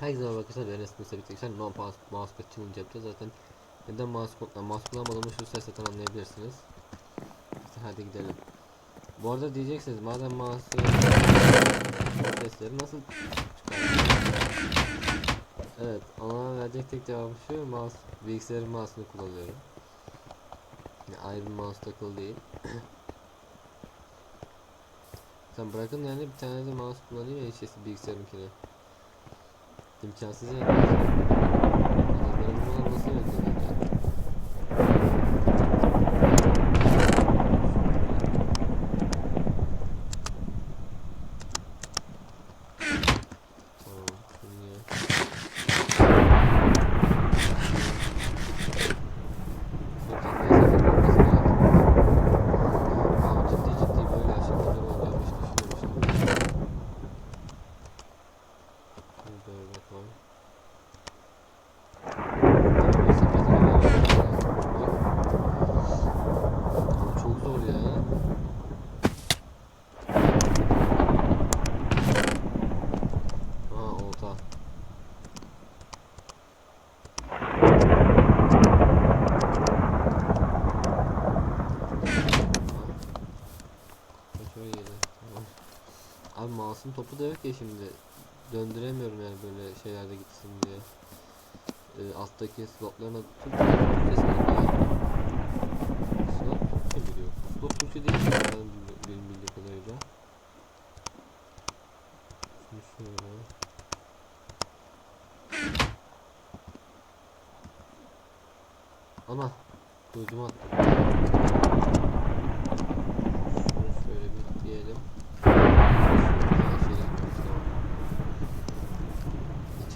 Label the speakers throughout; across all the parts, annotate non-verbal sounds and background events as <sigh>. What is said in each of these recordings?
Speaker 1: Herkese merhaba arkadaşlar ben Enes Musa Bitiriksen No Mouse, Mousepad Challenge yapacağız zaten. Neden mouse, kullan- mouse kullanmadığımı şu sesten anlayabilirsiniz. İşte hadi gidelim. Bu arada diyeceksiniz madem mouse sesleri nasıl? Evet ona verecek tek cevabım şu mouse bilgisayarın mouse'unu kullanıyorum. Yani ayrı bir mouse takılı değil. <coughs> Sen bırakın yani bir tane de mouse kullanayım ya işte bilgisayarınkini İmkansız yani. Adamların buradan nasıl yönlendirecek? Tamam, şimdi ya. Aa, ciddi ciddi böyle aşamalar olacağını hiç düşünmemiştim. Şurada bakalım. Abi çok zor ya. Aa olta. Kaç o yedi. Tamam. Abi mouse'un topu da yok ya şimdi. Döndüremiyorum yani böyle şeylerde gitsin diye. Ee, alttaki slotlarına ya. Slot Türkçe biliyor. Slot Türkçe değil mi? Bildi- benim bildiğim kadarıyla. Şimdi şöyle. Ana. Kılıcımı attım. Şöyle bir diyelim.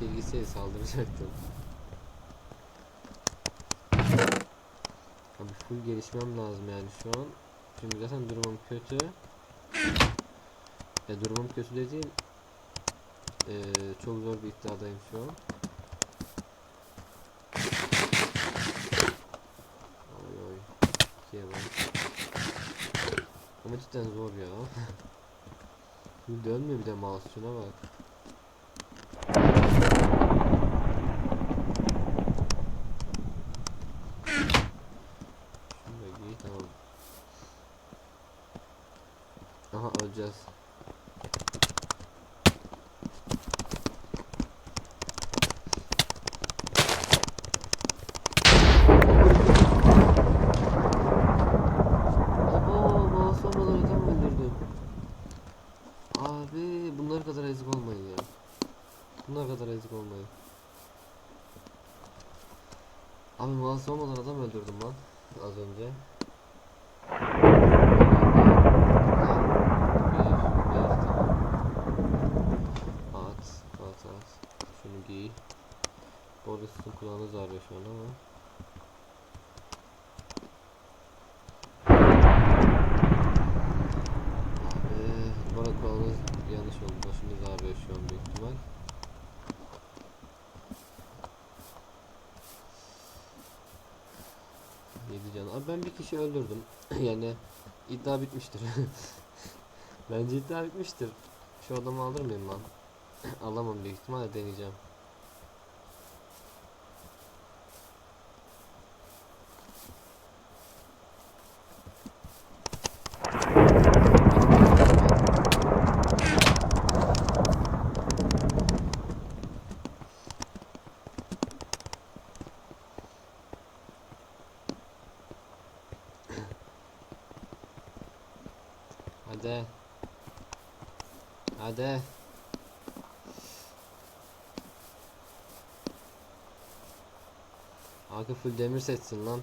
Speaker 1: İçeri gitseydi saldıracaktım. Abi full gelişmem lazım yani şu an. Çünkü zaten durumum kötü. Ya durumum kötü dediğim eee çok zor bir iddiadayım şu an. Oy oy. İkiye. Ama cidden zor ya. <laughs> Şimdi dönmüyor bir de mouse bak. Öldürdüm. Abi bunlar kadar ezik olmayın ya. Bunlar kadar ezik olmayın. Abi mouse olmadan adam öldürdüm lan az önce. Boris'in kulağını zarıyor şu an ama. Abi, bana kulağınız yanlış oldu. Başımız ağrıyor şu an büyük ihtimal. Yedi can. Abi ben bir kişi öldürdüm. <clears throat> yani iddia bitmiştir. <laughs> Bence iddia bitmiştir. Şu adamı alır mıyım lan? <clears throat> Alamam büyük ihtimalle deneyeceğim. Hadi. Hadi. Hakkı full demir setsin lan.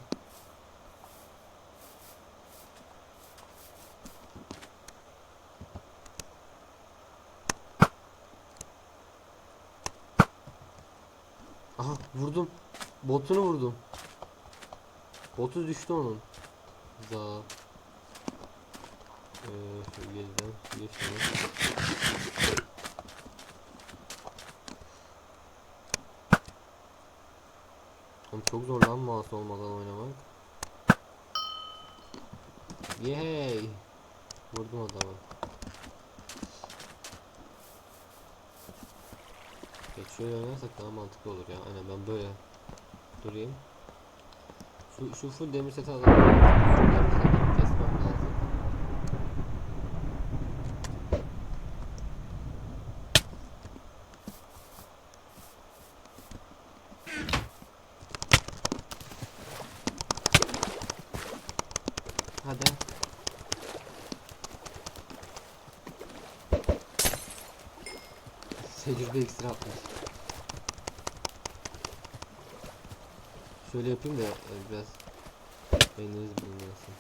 Speaker 1: Aha vurdum. Botunu vurdum. Botu düştü onun. Za. Geriden geçelim. Oğlum çok zor lan mouse olmadan oynamak. Yay! Vurdum adamı. Evet, şöyle oynarsak daha mantıklı olur ya. Aynen ben böyle durayım. Şu, şu full demir seti alalım kesmem lazım. Hadi. Tecrübe iksiri atmış. Şöyle yapayım da e, biraz beyniniz bulunmasın.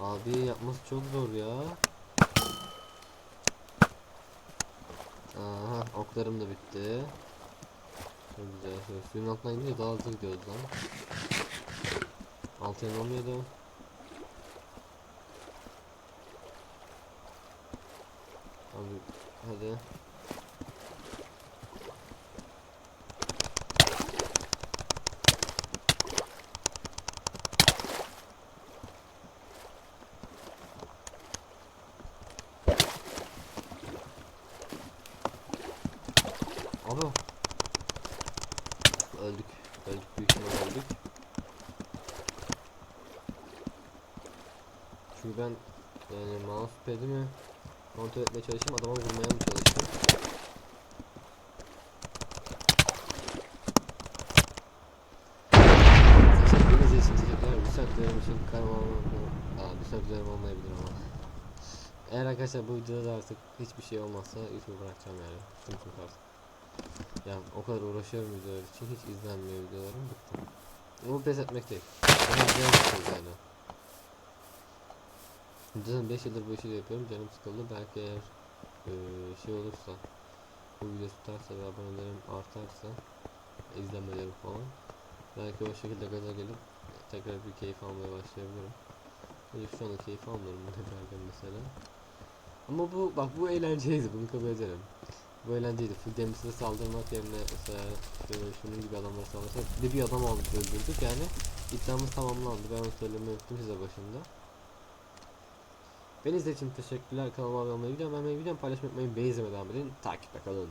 Speaker 1: Abi yapması çok zor ya. Aha oklarım da bitti. Çok güzel. Suyun altına inince daha hızlı gidiyoruz lan. Altı yanılmıyordu. Abi hadi. Abi. Öldük. Öldük büyük ihtimalle öldük. Çünkü ben yani mousepad'imi kontrol etmeye çalışayım adama vurmaya mı çalışayım? Teşekkür ederiz için teşekkürler. Bir saatlerim için kanalıma Aa bir saatlerim olmayabilir ama. Eğer arkadaşlar bu videoda da artık hiçbir şey olmazsa YouTube bırakacağım yani. Yok artık. Yani o kadar uğraşıyorum videolar için hiç izlenmiyor videolarım bıktım. Ama pes etmek değil. Güzel bir şey yani. Zaten 5 yıldır bu işi yapıyorum canım sıkıldı belki eğer eee, şey olursa bu video tutarsa ve abonelerim artarsa izlenmelerim falan belki o şekilde gaza gelip tekrar bir keyif almaya başlayabilirim. Öyle şu anda keyif almıyorum bunu yaparken mesela. Ama bu bak bu eğlenceliydi bunu kabul ederim. Bu eğlenceliydi. Full demisine saldırmak yerine mesela şöyle şunun gibi adamlara saldırsak bir bir adam aldık öldürdük yani iddiamız tamamlandı. Ben onu söylemeyi unuttum size başında. Beni izlediğiniz için teşekkürler. Kanalıma abone olmayı, videomu beğenmeyi, videomu paylaşmayı unutmayın. Beni izlemeye devam. Takipte kalın.